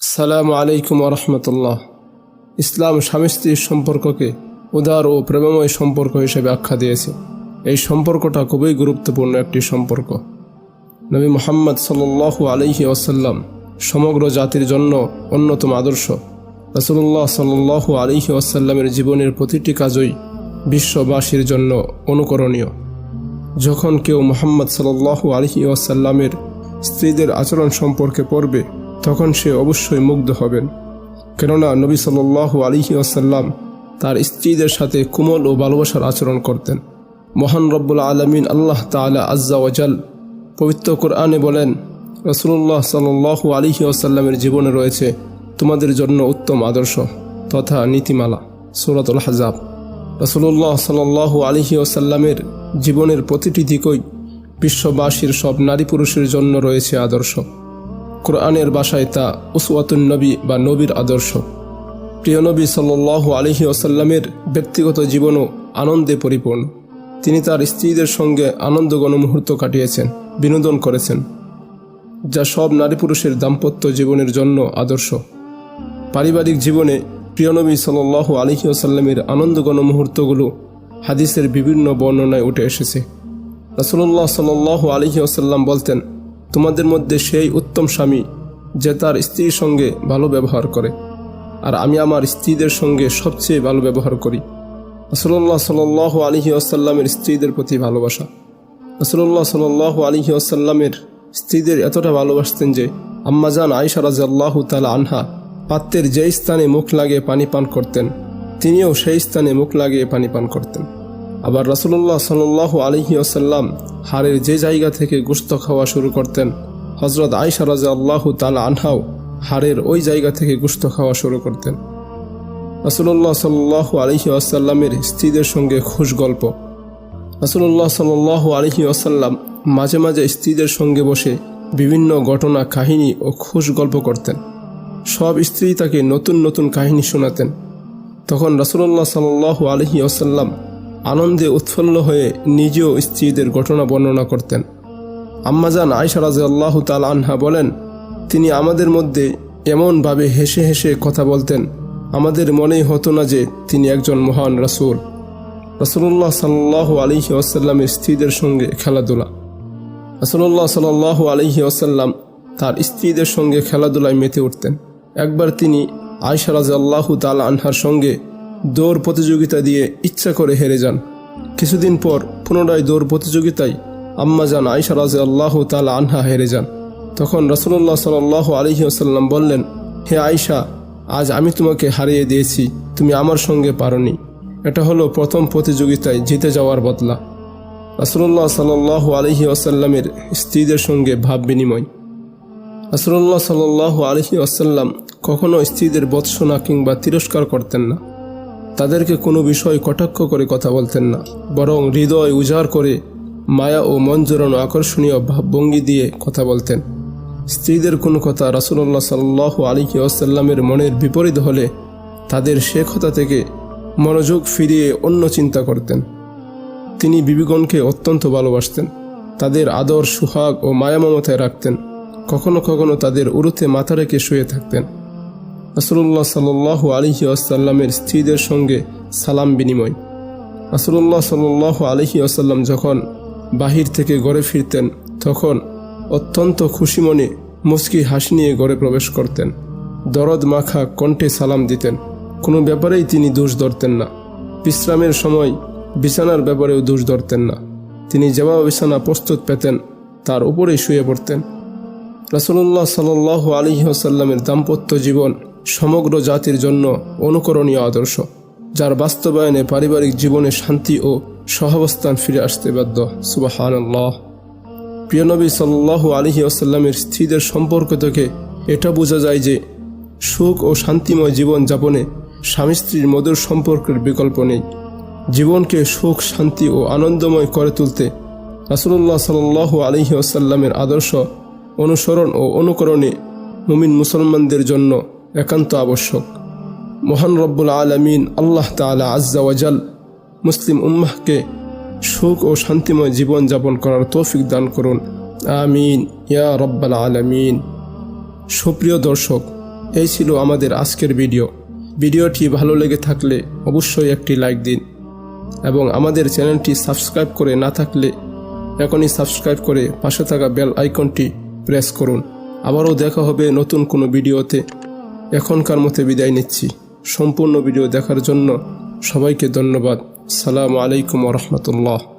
আসসালামু আলাইকুম রহমতুল্লাহ। ইসলাম স্বামী স্ত্রীর সম্পর্ককে উদার ও প্রেমময় সম্পর্ক হিসেবে আখ্যা দিয়েছে। এই সম্পর্কটা খুবই গুরুত্বপূর্ণ একটি সম্পর্ক। নবী মোহাম্মদ সাল্লু আলহি ওসাল্লাম সমগ্র জাতির জন্য অন্যতম আদর্শ। রসুল্লাহ সাল্লু আলহি ওসাল্লামের জীবনের প্রতিটি কাজই বিশ্ববাসীর জন্য অনুকরণীয়। যখন কেউ মোহাম্মদ সাল্লাহ আলহি ওয়াসাল্লামের স্ত্রীদের আচরণ সম্পর্কে পড়বে তখন সে অবশ্যই মুগ্ধ হবেন। কেননা নবী সাল্লাহ আলিহি আসাল্লাম তার স্ত্রীদের সাথে কুমল ও ভালোবাসার আচরণ করতেন। মহান রব্বুল আলমিন আল্লাহ তালা আজ্জা ওয়াজাল পবিত্র কোরআনে বলেন রসুল্লাহ সাল্লাহ আলিহি আসাল্লামের জীবনে রয়েছে তোমাদের জন্য উত্তম আদর্শ তথা নীতিমালা, সুরাতুল হাজাব রসুল্লাহ সাল্লাহ আলিহি আসাল্লামের জীবনের প্রতিটি দিকই বিশ্ববাসীর সব নারী পুরুষের জন্য রয়েছে আদর্শ। কোরআনের বাসায় তা উসওয়াতুন নবী বা নবীর আদর্শ। প্রিয় নবী সাল্লাহ আলহি আসাল্লামের ব্যক্তিগত জীবনও আনন্দে পরিপূর্ণ। তিনি তার স্ত্রীদের সঙ্গে আনন্দগণ মুহূর্ত কাটিয়েছেন, বিনোদন করেছেন, যা সব নারী পুরুষের দাম্পত্য জীবনের জন্য আদর্শ। পারিবারিক জীবনে প্রিয়নবী সাল্লাহ আলহি আসাল্লামের আনন্দগণ মুহূর্তগুলো হাদিসের বিভিন্ন বর্ণনায় উঠে এসেছে। রাসুল্লাহ সাল্লাহ আলহি আসাল্লাম বলতেন তোমাদের মধ্যে সেই উত্তম স্বামী যে তার স্ত্রীর সঙ্গে ভালো ব্যবহার করে, আর আমি আমার স্ত্রীদের সঙ্গে সবচেয়ে ভালো ব্যবহার করি। রসুল্লাহ সাল আলহি আসাল্লামের স্ত্রীদের প্রতি ভালোবাসা। রসুল্লাহ সাল আলহি আসাল্লামের স্ত্রীদের এতটা ভালোবাসতেন যে আম্মাজান আয়সা রাজ আল্লাহ তালা আনহা পাত্রের যে স্থানে মুখ লাগিয়ে পানি পান করতেন, তিনিও সেই স্থানে মুখ লাগিয়ে পানি পান করতেন। আবার রাসুল্লাহ সাল্লাহ আলহি আসাল্লাম হাড়ের যে জায়গা থেকে গোস্ত খাওয়া শুরু করতেন হজরত আয়সা রাজা আল্লাহ তালা আনহাও হাড়ের ওই জায়গা থেকে গোস্ত খাওয়া শুরু করতেন। রাসুল্লাহ সাল্লাহ আলহি আসাল্লামের স্ত্রীদের সঙ্গে খুশ গল্প। রাসুল্লাহ সাল্লাহ আলহি আসাল্লাম মাঝে মাঝে স্ত্রীদের সঙ্গে বসে বিভিন্ন ঘটনা, কাহিনী ও খুশ গল্প করতেন। সব স্ত্রী তাকে নতুন নতুন কাহিনী শোনাতেন। তখন রাসুল্লাহ সাল্লাহ আলহি আসাল্লাম আনন্দে উৎফুল্ল হয়ে নিজেও স্ত্রীদের ঘটনা বর্ণনা করতেন। আম্মাজান আয়সা রাজে আল্লাহ তাল আনহা বলেন, তিনি আমাদের মধ্যে এমনভাবে হেসে হেসে কথা বলতেন, আমাদের মনেই হতো না যে তিনি একজন মহান রাসুল। রাসুল্লাহ সাল্লাহ আলহি আসাল্লামের স্ত্রীদের সঙ্গে খেলাধুলা। রাসুল্লাহ সাল্লাহ আলহি আসাল্লাম তার স্ত্রীদের সঙ্গে খেলাধুলায় মেতে উঠতেন। একবার তিনি আয়সা রাজা আল্লাহ তাল আনহার সঙ্গে দৌড় প্রতিযোগিতা দিয়ে ইচ্ছা করে হেরে যান। কিছুদিন পর পুনরায় দৌড় প্রতিযোগিতায় আম্মা যান আয়সা রাজে আল্লাহ তালা আনহা হেরে যান। তখন রসুল্লাহ সাল আলহি আসাল্লাম বললেন, হে আয়সা আজ আমি তোমাকে হারিয়ে দিয়েছি, তুমি আমার সঙ্গে পারনি। এটা হলো প্রথম প্রতিযোগিতায় জিতে যাওয়ার বদলা। রসুল্লাহ সাল আলহি আসাল্লামের স্ত্রীদের সঙ্গে ভাব বিনিময়। রসুল্লাহ সাল আলহি আসাল্লাম কখনো স্ত্রীদের বৎসনা কিংবা তিরস্কার করতেন না। তাদেরকে কোনো বিষয় কটাক্ষ করে কথা বলতেন না, বরং হৃদয় উজাড় করে মায়া ও মন জোরানো আকর্ষণীয় ভাবভঙ্গি দিয়ে কথা বলতেন। স্ত্রীদের কোনো কথা রাসুল্লাহ সাল্লাহ আলিকি আসাল্লামের মনের বিপরীত হলে তাদের সে কথা থেকে মনোযোগ ফিরিয়ে অন্য চিন্তা করতেন। তিনি বিবিগণকে অত্যন্ত ভালোবাসতেন, তাদের আদর, সুহাগ ও মায়া মমতায় রাখতেন, কখনো কখনো তাদের উরুতে মাথা রেখে শুয়ে থাকতেন। রাসুল্লাহ সাল আলহি আসাল্লামের স্ত্রীদের সঙ্গে সালাম বিনিময়। রাসুল্লাহ সাল আলহি আসাল্লাম যখন বাহির থেকে ঘরে ফিরতেন, তখন অত্যন্ত খুশি মনে মুস্কি হাসি নিয়ে ঘরে প্রবেশ করতেন। দরদ মাখা কণ্ঠে সালাম দিতেন। কোনো ব্যাপারেই তিনি দোষ ধরতেন না। বিশ্রামের সময় বিছানার ব্যাপারেও দোষ ধরতেন না। তিনি যেবা বিছানা প্রস্তুত পেতেন, তার উপরেই শুয়ে পড়তেন। রাসুল্লাহ সাল আলহি আসাল্লামের দাম্পত্য জীবন সমগ্র জাতির জন্য অনুকরণীয় আদর্শ, যার বাস্তবায়নে পারিবারিক জীবনে শান্তি ও সহাবস্থান ফিরে আসতে বাধ্য। সুবাহান প্রিয়নবী সাল্লাহ আলহি আসাল্লামের স্ত্রীদের সম্পর্ক থেকে এটা বোঝা যায় যে সুখ ও শান্তিময় জীবন যাপনে স্বামী স্ত্রীর মধুর সম্পর্কের বিকল্প নেই। জীবনকে সুখ, শান্তি ও আনন্দময় করে তুলতে রাসুল্লাহ সাল্লাহ আলহি আসাল্লামের আদর্শ অনুসরণ ও অনুকরণে মুমিন মুসলমানদের জন্য একান্ত আবশ্যক। মহান রব্বুল আলমিন আল্লাহ তালা আজ্জাওয়াজাল মুসলিম উম্মাহকে সুখ ও শান্তিময় জীবন যাপন করার তৌফিক দান করুন। আমিন। ইয়া রব্বাল আলমিন। সুপ্রিয় দর্শক, এই ছিল আমাদের আজকের ভিডিও। ভিডিওটি ভালো লেগে থাকলে অবশ্যই একটি লাইক দিন এবং আমাদের চ্যানেলটি সাবস্ক্রাইব করে না থাকলে এখনই সাবস্ক্রাইব করে পাশে থাকা বেল আইকনটি প্রেস করুন। আবারও দেখা হবে নতুন কোনো ভিডিওতে। এখনকার মতে বিদায় নিচ্ছি। সম্পূর্ণ ভিডিও দেখার জন্য সবাইকে ধন্যবাদ। সালাম আলাইকুম রহমতুল্লাহ।